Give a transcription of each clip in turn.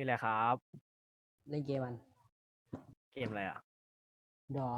มีอะไรครับ เล่นเกมมัน เกมอะไรอะ ดอ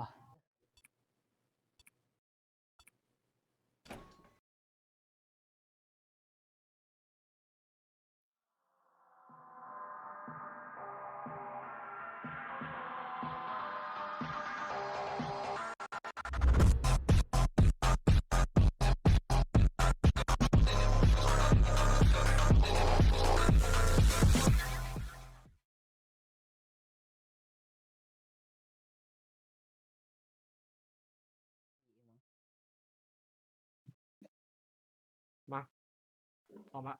พร้อมละ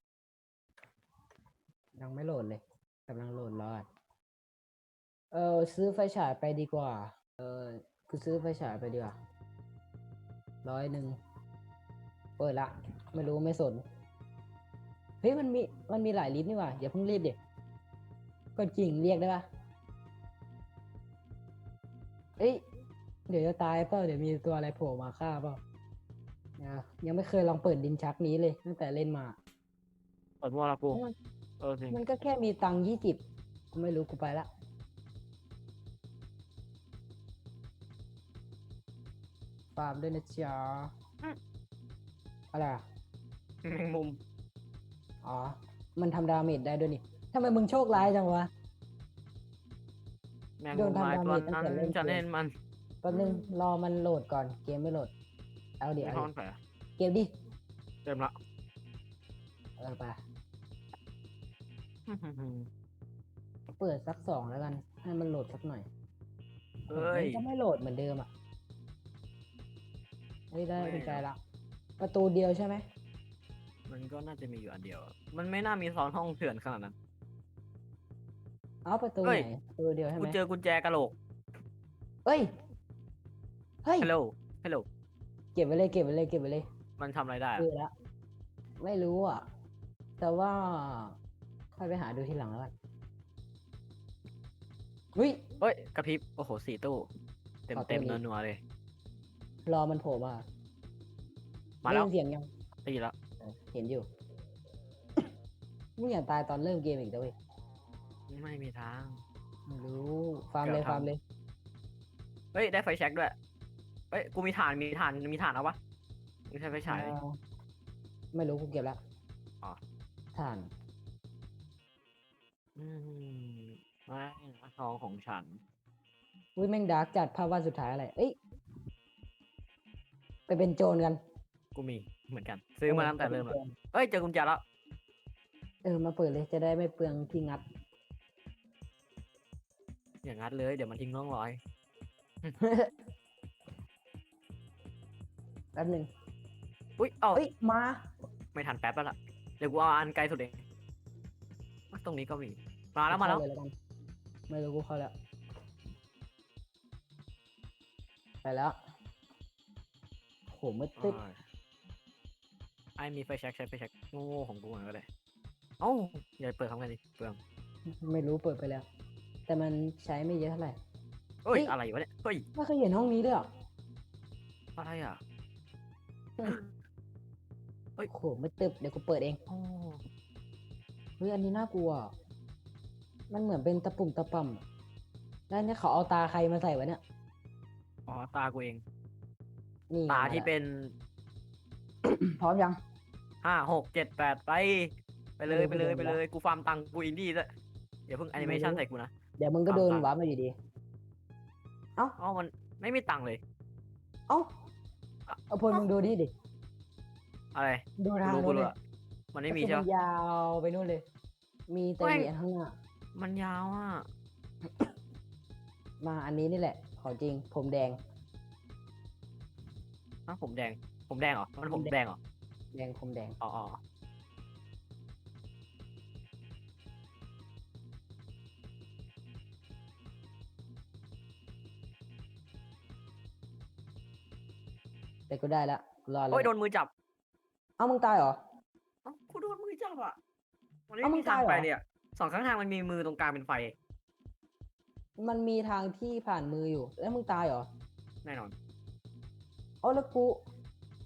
ยังไม่โหลดเลยกำลังโหลดรอด เออซื้อไฟฉายไปดีกว่า เออกูซื้อไฟฉายไปดีกว่าร้อยหนึ่งเปิดละ ไม่รู้ไม่สน เฮ้ยมันมีมันมีหลายลิฟต์นี่หว่าอย่าเพิ่งรีบดิก็จริงเรียกได้ปะเอ้ยเดี๋ยวจะตายเปล่าเดี๋ยวมีตัวอะไรโผล่มาฆ่าเปล่า อะยังไม่เคยลองเปิดดินชักนี้เลยตั้งแต่เล่นมา เปิดมั่วละกูมันเออจริงมันก็แค่มีตังค์ยี่สิบกูไม่รู้กูไปละฟาร์มด้วยนะจ๊ะอะไรอะแมงมุม อ๋อ มันทำดาเมจได้ด้วยนี่ทำไมมึงโชคร้ายจังวะ แมงโดมุนมทำไม้ดาตัวเมจตั้งนั้นแต่เล่นจะเกมเล่นมันแป๊บนึงรอมันโหลดก่อนเกมไม่โหลด เอาดิไม่เอาท้อดินแผลเกมดิเต็มละเออไปเปิดสักสองแล้วกันให้มันโหลดสักหน่อยเอ้ยมันก็ไม่โหลดเหมือนเดิมอะเฮ้ยได้ไม่กุญแจละประตูเดียวใช่ไหมมันก็น่าจะมีอยู่อันเดียวอะมันไม่น่ามีซ้อนห้องเถื่อนขนาดนั้นเอาประตูเฮ้ไหนยประตูเดียวใช่ไหกูมเจอกุญแจกะโหลกเฮ้ยเฮ้ยฮัลโหลฮัลโหล เก็บไว้เลยเก็บไว้เลยเก็บไว้เลยมันทำอะไรได้เจอะอแล้วไม่รู้อะ แต่ว่าค่อยไปหาดูทีหลังแล้วกันเฮ้ย เฮ้ยกระพริบโอ้โหสี่ตู้ เต็มขอตัวเต็มนี้ นัวๆเลย รอมันโผล่มามาแล้วได้ยินเสียงยังตีแล้วเออเห็นอยู่ มึงอย่าตายตอนเริ่มเกมอีกนะเว้ยไม่มีทาง ไม่รู้ฟาร์มเลยเดี๋ยวทำฟาร์มเลย เฮ้ย ได้ไฟแช็กด้วย เฮ้ยกูมีฐานมีฐานมีฐานเอาปะไม่ใช่ไฟฉาย เออไม่รู้กูเก็บแล้วอ๋อ ถ่านอืมไม่นะทองของฉัน อุ้ยแม่งดาร์กจัดภาพวาดสุดท้ายอะไร เอ้ย ไปเป็นโจรกันกูมีเหมือนกัน ซื้อมาตั้งแต่เริ่มไปแล้วป็นโจเอ้ยเจอกุญแจแล้ว เออมาเปิดเลยจะได้ไม่เปลืองที่งัด อย่างงั้นเลย เดี๋ยวมันทิ้งร่องรอย แป๊บหนึ่งอุ้ยเอ้าเอ้ยมาไม่ทันแป๊บแล้วล่ะเดี๋ยวกูเอาอันไกลสุดเองอะตรงนี้ก็มี มาแล้วมาแล้ว เข้เยกันไม่รู้กูเข้าแล้วไปแล้วโหมืดตึ๊บอ่าไอ้มีไฟแช็กใช้ไฟแช็กโง่ๆของกูเหมือนกันเลยเอ้าอย่าเปิดทำกันดิเปลืองไม่รู้เปิดไปแล้ว แต่มันใช้ไม่เยอะเท่าไหร่ เอ้ยเฮ้ย อะไรวะเนี่ยเฮ้ยไม่เคยเห็นห้องนี้ด้วยเหรออะไรอะ เฮ้ยโหมืดตึ๊บเดี๋ยวกูเปิดเองโอ้เฮ้ยอันนี้น่ากลัว มันเหมือนเป็นตะปุ่มตะป่ำอะแล้วเนี่ยเขาเอาตาใครมาใส่วะเนี่ย อ๋อ ตากูเอง นี่ตามาที่แล้วเป็นพร้อมยัง ห้าหกเจ็ดแปดไป ไปเลยเอไปอเลยไปไปเดินเลย กูฟาร์มตังค์กูอินดี้ด้วยอย่าเพิ่งแอนิเมชันไม่รู้ใส่กูนะ เดี๋ยวมึงก็ตามโดนตามวาร์ปมาอยู่ดีเอ้ามันไม่มีตังค์เลย เอ้า เอาพลมึงดูนี่ดิ อะไรดูกูทางรู้กูนู้นรู้เลยอะมันไม่ก็มีคือใช่มัปะนยาวไปนู่นเลย มีแต่แม่งเหรียญข้างหน้า มันยาวอะมาอันนี้นี่แหละ ของจริง ผมแดง อ้าวผมแดง ผมแดงเหรอมันผมผมแดงแดงเหรอแดงผมแดง อ๋ออ๋อ แต่ก็ได้ละรอดแล้โอ้วยโดนมือจับเอ้ามึงตายเหรอ เอ้ากูโดนมือจับอะมันเอ้าไม่มึมีงทางตายเหรอ ไปเลยอะสองข้างทางมันมีมือตรงกลางเป็นไฟมันมีทางที่ผ่านมืออยู่ แล้วมึงตายเหรอแน่นอนเอ้าแล้วกู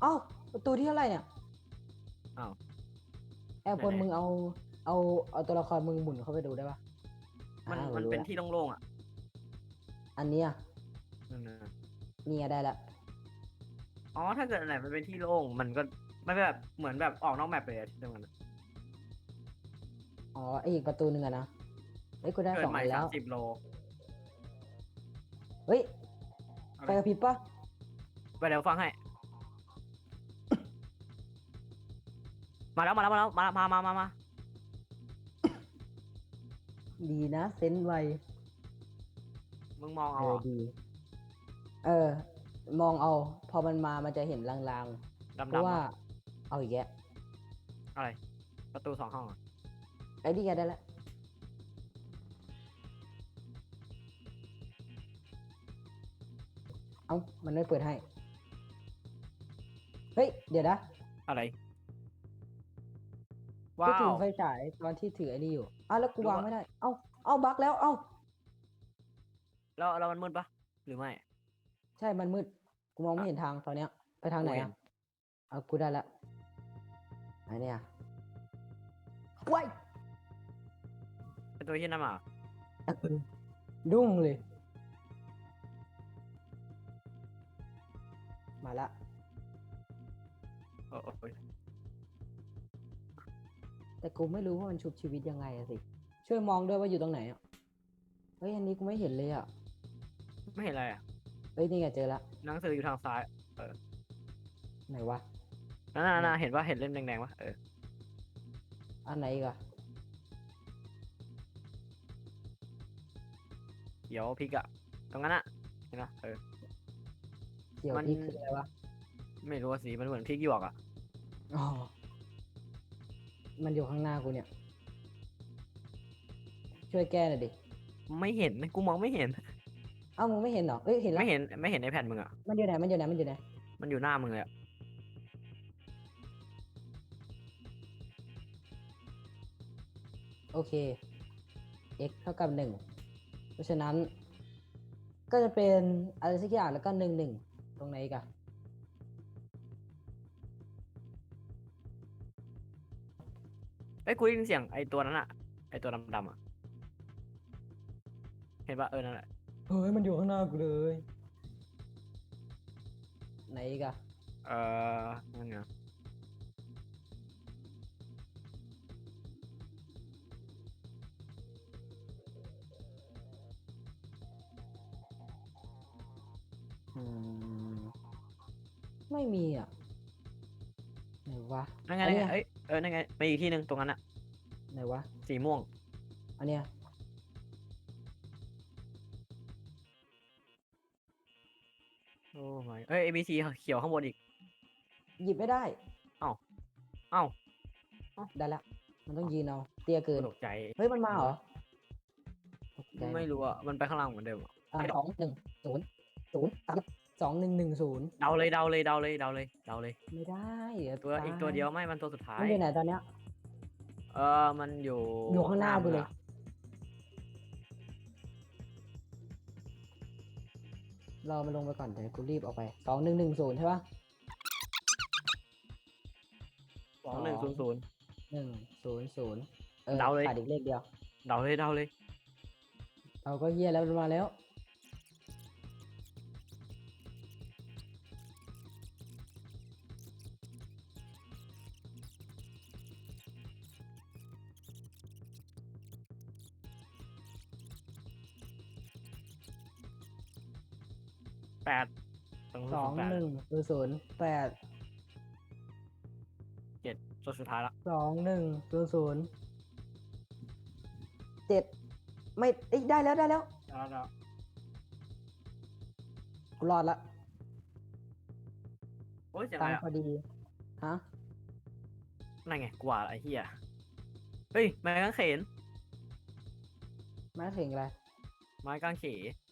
เอ้าประตูที่เท่าไหร่เนี่ย อ้าว แอร์พลไหนๆ มึงเอา เอาเอาตัวละครมึงหมุนเข้าไปดูได้ปะมันอ่ามันรู้เป็นละที่โล่งๆอะอันเนี้ยนั่นนะนี่ไงได้ละ อ๋อถ้าเกิดอันไหนมันเป็นที่โล่งมันก็ไม่แบบเหมือนแบบออกนอกแมปเลยอะที่ตรงนั้นอะอ๋อไอ้อีกประตูหนึ่งอะนะเฮ้ยกูได้เกิสดองใหม่อันแล้สาวมสิบโลเฮ้ยเอาไฟเลยกระพริบปะไปเดี๋ยวฟังให้ มาแล้วมาแล้วมาแล้วมามามามามาดีนะเซนส์ไวมึงมองเอเอาออะดี เออ มองเอา พอมันมามันจะเห็นลางดำๆเพดำราะว่า เอาอีกแยะอะไร ประตูสองห้องอะไอ้นี่ไงได้แล้วเอ้ามันไม่เปิดให้ เฮ้ย เดี๋ยวนะอะไรพูว้าดถึงวไฟฉายตอนที่ถือไอ้นี่อยู่อ้าวแล้วกูรู้วางว่าไม่ได้ เอ้าเอ้าบักแล้ว เอ้า แล้วแล้วมันมืดปะหรือไม่ใช่มันมืด กูมองไม่เห็นทางตอนเนี้ย ไปทางไหนกูเห็อะนเอากูได้ละไอ้เนี่ยว้ายเป็นตัวที่นั่นมาเหรอดุ้งเลย มาละโอ้โอ้ยแต่กูไม่รู้ว่ามันชุบชีวิตยังไงอะสิ ช่วยมองด้วยว่าอยู่ตรงไหนอะ เฮ้ยอันนี้กูไม่เห็นเลยอะ ไม่เห็นอะไรอะ เฮ้ยนี่ไงเจอละหนังสืออยู่ทางซ้ายไหนวะนั่นน่ะน่ะเห็นว่าเห็นเล่มแดงๆปะเอออันไหนอีกอะเดี๋ยวพลิกอะตรงนั้นอะเห็นปะเออ เกี่ยวมัน ที่คืออะไรวะไม่รู้ว่าสีมันเหมือนพริกหยวกอะอ๋อมันอยู่ข้างหน้ากูเนี่ย ช่วยแก้หน่อยดิไม่เห็นกูมองไม่เห็น เอ้ามึงไม่เห็นเหรอเอ้ยเห็นแล้วไม่เห็นไม่เห็นในแผ่นมึงอะมันอยู่ไหนมันอยู่ไหนมันอยู่ไหนมันอยู่หน้ามึงเลยอะโอเค x เท่ากับหนึ่งเพราะฉะนั้น ก็จะเป็นอะไรสักอย่างแล้วก็หนึ่งหนึ่งตรงไหนอีกอะเอ้ยกูได้ยินเสียงไอตัวนั้นอะไอตัวดำๆอะเห็นปะเออนั่นแหละ เฮ้ยมันอยู่ข้างหน้ากูเลยไหนอีกอะเออนั่นไงอืมไม่มีอะไหนวะนั่นไงอันั่นเนี้ไงยเอ้ยเออนั่นไงมีอีกที่หนึ่งตรงนั้นอะไหนวะ สีม่วง อันเนี้ย เอ้ย A B C เขียวข้างบนอีก หยิบไม่ได้เอ้าได้ละมันต้องยืนเอา เตี้ยเกิน ตกใจ เฮ้ย มันมาเหรอตกใจไม่รู้อะมันไปข้างล่างเหมือนเดิมอะอะสองหนึ่งศูนย์ศูนย์สามสองหนึ่งหนึ่งศูนย์เดาเลยเดาเลยเดาเลยเดาเลยเดาเลย ไม่ได้เดี๋ยวตัวอีกตาตัวเดียวไม่มันตัวสุดท้าย มันอยู่ไหนตอนเนี้ย เออมันอยู่อยู่ข้างหน้ากูมึเลยอ รอมันลงไปก่อนเดี๋ยวกูรีบออกไปสองหนึ่งหนึ่งศูนย์ใช่ปะสองหนึ่งศูนย์ศูนย์หนึ่งศูนย์ศูนย์เออเดาเลย ขาดอีกเลขเดียว เดาเลยเดาเลย เราก็เฮียแล้วมันมาแล้ว สองแปดหนึ่งศูนย์ศูนย์แปดตัวสุดท้ายละสองหนึ่งศูนย์ศูนย์เจ็ดไม่เอ้ยได้แล้วได้แล้วแล้วแล้วกูรอดละโอ้ยเสียงตัอะงไรค์อะพอดีฮะนั่นไงกว่าไอ้เหี้ยเฮ้ยไม้กางเขนมาถึงอะไรไม้กางเขน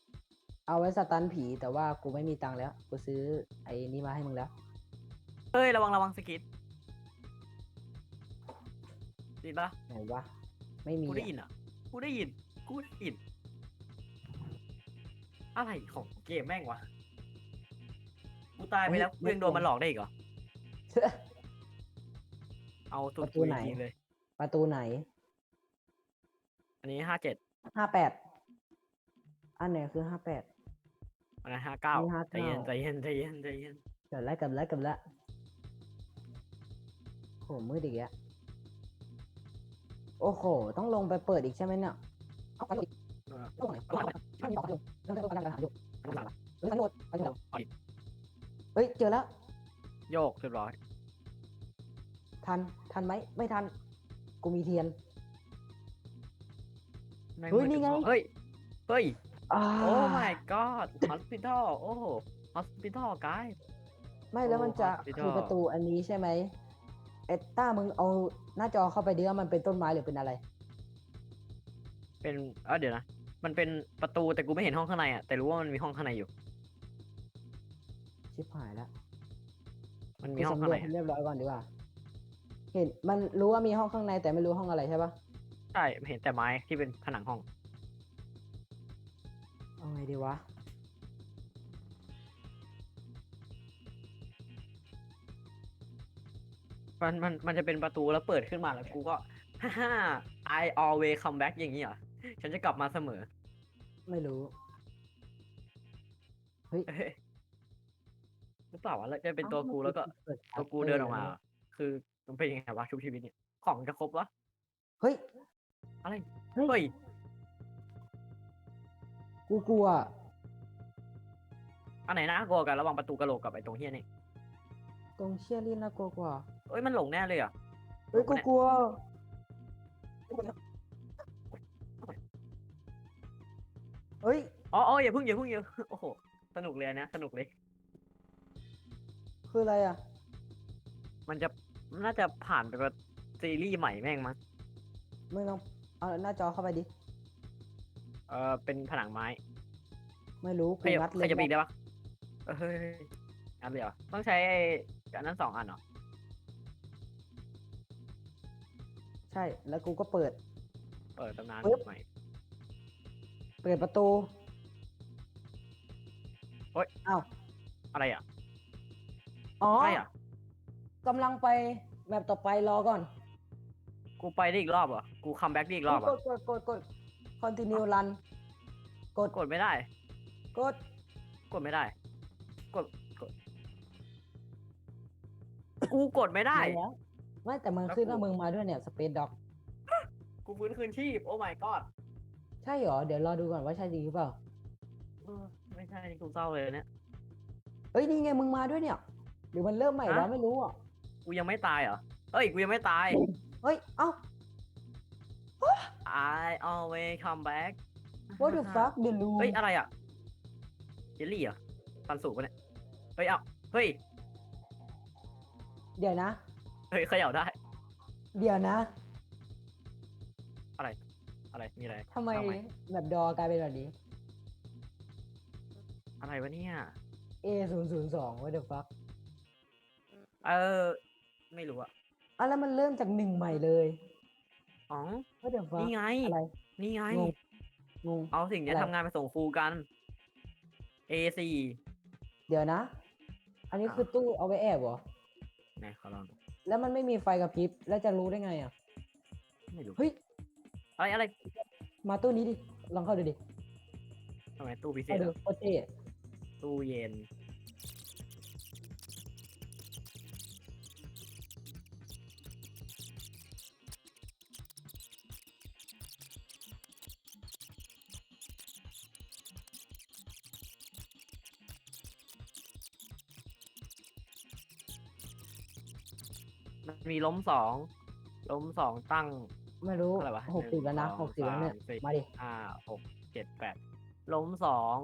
เอาไว้สตันผีแต่ว่ากูไม่มีตังค์แล้ว กูซื้อไอ้นี่มาให้มึงแล้ว เฮ้ย ระวังระวังสกิดไดีปะไหนวะไม่มีกูได้อะยินอะ กูได้ยิน กูได้ยิน อะไรของเกมแม่งวะ กูตายไปแล้วกูยังโดนมันหลอกได้อีกเหรอ เอาตุประตูตุยไหนจริงเลย ประตูไหน อันนี้ห้าเจ็ดห้าแปดอันไหนคือห้าแปด อันนั้นห้าเก้ามีใจเย็น59ใจเย็นใจเย็นใจเย็นเกิดแล้วเกิดแล้วเกิดแล้วโหมืดอีกแล้วโอ้โห ต้องลงไปเปิดอีกใช่ไหมเนี่ยเอาไปอีกเออลงไหนไม่มีของอยู่เรื่องเรื่องกำลังหาอยู่เฮ้ยมันโหลดไปอยู่แล้วเอาดิเฮ้ยเจอแล้วโยกเรียบร้อยทันทันไหมไม่ทัน กูมีเทียน แม่เฮ้ยมืดนี่ไงเฮ้ย เฮ้ยอ่า โอ้ my god hospital โอ้ hospital guy ไม่แล้วมันจะโอ้ hospital คือประตูอันนี้ใช่ไหมเอตต้ามึงเอาหน้าจอเข้าไปดิว่ามันเป็นต้นไม้หรือเป็นอะไร เป็นเออเดี๋ยวนะ มันเป็นประตูแต่กูไม่เห็นห้องข้างในอะแต่รู้ว่ามันมีห้องข้างในอยู่ ชิบหายแล้วมันมีกูห้องสำรข้างวในจให้เรียบร้อยก่อนดีกว่า เห็นมันรู้ว่ามีห้องข้างในแต่ไม่รู้ห้องอะไรใช่ปะใช่เห็นแต่ไม้ที่เป็นผนังห้องเอา ไงดีวะ มันมันมันจะเป็นประตูแล้วเปิดขึ้นมาแล้วกูก็ฮ่าฮ่า I always come back อย่างนี้เหรอ ฉันจะกลับมาเสมอ ไม่รู้ เฮ้ยเอ้ยหรือเปล่าวะแล้วจะเป็นตัวอ้ากูแล้วก็เปิดตัวกูชัตตร์เดินออกมาแล้วคือมันเป็นยังไงวะชุบชีวิตเนี่ย ของจะครบวะ เฮ้ย อะไร เฮ้ย เฮ้ย กูกลัว อันไหนน่ากลัวกันระหว่างประตูกระโหลกกับไอ้ตรงเฮียนี่ตรงเชี่ยลินน่ากลัวกว่าเอ้ยมันหลงแน่เลยอะเฮ้ยกูกูเนี่ยกลัว เฮ้ย อ๋ออ๋ออย่าเพิ่งอย่าเพิ่งอย่าโอ้โหสนุกเลยอันเนะสนุกเลย คืออะไรอะ มันจะน่าจะผ่านไปแบบซีรีส์ใหม่แม่งมั้ง มึงลองเอาหน้าจอเข้าไปดิ เออเป็นผนังไม้ไม่รู้ใคกูรจะงัดใครจะปีกเลยได้ปะเออเฮ้ยอันเดียวต้องใช้ไอ้อันนั้นสองอันเหรอใช่ แล้วกูก็เปิด เปิดตำนานปึ๊บ ใหม่เปิดประตูโอ๊ยอ้าวอะไรอะอ๋ออะไรอะกำลังไปแบบต่อไปรอก่อนกูไปได้อีกรอบเหรอกูคัมแบ็กได้อีกรอบเหรกอะดกดกดกด continue run กดกดไม่ได้ กด กดไม่ได้ กดกดกูกดไม่ได้มาแล้วไม่แต่มันแล้วขึ้นว่ากูมึงมาด้วยเนี่ย space dock กูฟื้นคืนชีพ โอ้ my god ใช่เหรอ เดี๋ยวรอดูก่อนว่าใช่จริงหรือเปล่า เออไม่ใช่นี่กูเศร้าเลยเนี่ย เอ้ย นี่ไงมึงมาด้วยเนี่ย หรือมันเริ่มใหม่วะฮะ ไม่รู้อะ กูยังไม่ตายเหรอเอ้ยกูยังไม่ตาย เฮ้ย เอ้า I always come back what the fuck the room เฮ้ย อะไรอะเจลลี่เหรอฟันสูบปะเนี่ย เฮ้ย เอ้า เฮ้ย เดี๋ยวนะ เฮ้ยเขย่าได้ เดี๋ยวนะ อะไร อะไร มีอะไรทำไมเอาใหม่แบบดอกลายเป็นแบบนี้ อะไรวะเนี่ย A ศูนย์ศูนย์สอง what the fuck เออ ไม่รู้อะอะแล้วมันเริ่มจากหนึ่งใหม่เลย อ๋อ what the fuck นี่ไง อะไร นี่ไง งง งง เอาสิ่งเนี้ยอะไร ทำงานไปส่งครูกัน A4 เดี๋ยวนะ อันนี้คือตู้เอาไว้แอบเหรอ ไหนขอลองดูแล้วมันไม่มีไฟกระพริบ แล้วจะรู้ได้ไงอะ ไม่รู้เฮ้ย อะไรอะไรมาตู้นี้ดิ ลองเข้าดูดิทำไมตู้พิเศเข้าษดูอะโคตรเท่ตู้เย็น มันมีล้มสองล้มสองตั้ง ไม่รู้เท่าไหร่วะหกสิบแล้วนะนึ่งหกสิบแล้วเนี่ยสองสสี่มาดิ ห้าหกเจ็ดแปดล้มสอง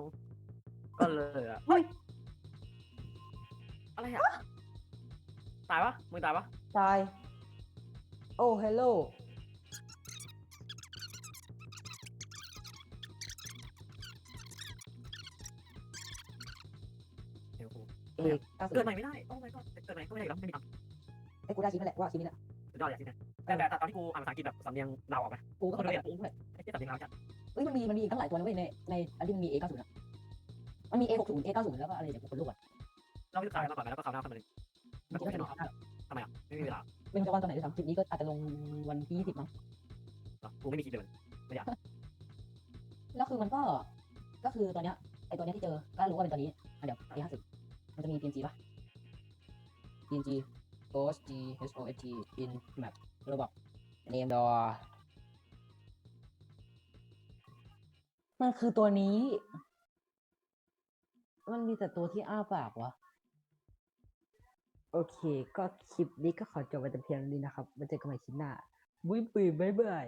ก็เลยอะเฮ้ยอะไรอะตายปะมึงตายปะตาย โอ้เฮลโลเดี๋ยวกูเอกเก้าสิเกิดบใหม่ไม่ได้ โอ้ my god เกิดใหม่ก็ไม่ได้อีกแล้วไม่มีตังค์ ไอ้กูได้ชิ้นนั่นแหละว่าชิ้นนี้แหละสุดยอดอย่างที่นะแต่แต่แต่ตอนที่กูอ่านภาษาอังกฤษแบบสำเนียงเราวออกไปกูก็คนละแบบเองด้วยไอ้ที่สำเนียงเราวจัดเอ้ยมันมีมันมีอีกตั้งหลายตัวนะเว้ยในในอันที่มันมี A 90อะมันมี A 60 A 90แล้วก็อะไรเดี๋ยวกูคนลูกอะเราศึกษากันมาก่อนนะแล้วก็คราวหน้าเข้ามาเลยมันไม่จะกูได้ไม่เป็นนอนทำไมอะไม่มีเวลาเป็นจะวันตอนไหนด้วยซ้ำคลิปนี้ก็อาจจะลงวันที่20มั้งหรอกูไม่มีคิดเลยมันไม่อยากแล้วคือมันก็ก็คือตัวเนี้ยไอตัวเนี้ยที่เจอก็รู้ว่าเป็นตัวนี้อะเดี๋ยวที่ห้าสิบมันจะมี PNG ป่ะ PNG host G H O S T in map ระบบ name door มันคือตัวนี้ มันมีแต่ตัวที่อ้าปากวะ โอเค ก็คลิปนี้ก็ขอจบไปแต่เพียงนี้นะครับไว้เจอกันใหม่คลิปหน้าบุ้ยปุยบ๊ายบาย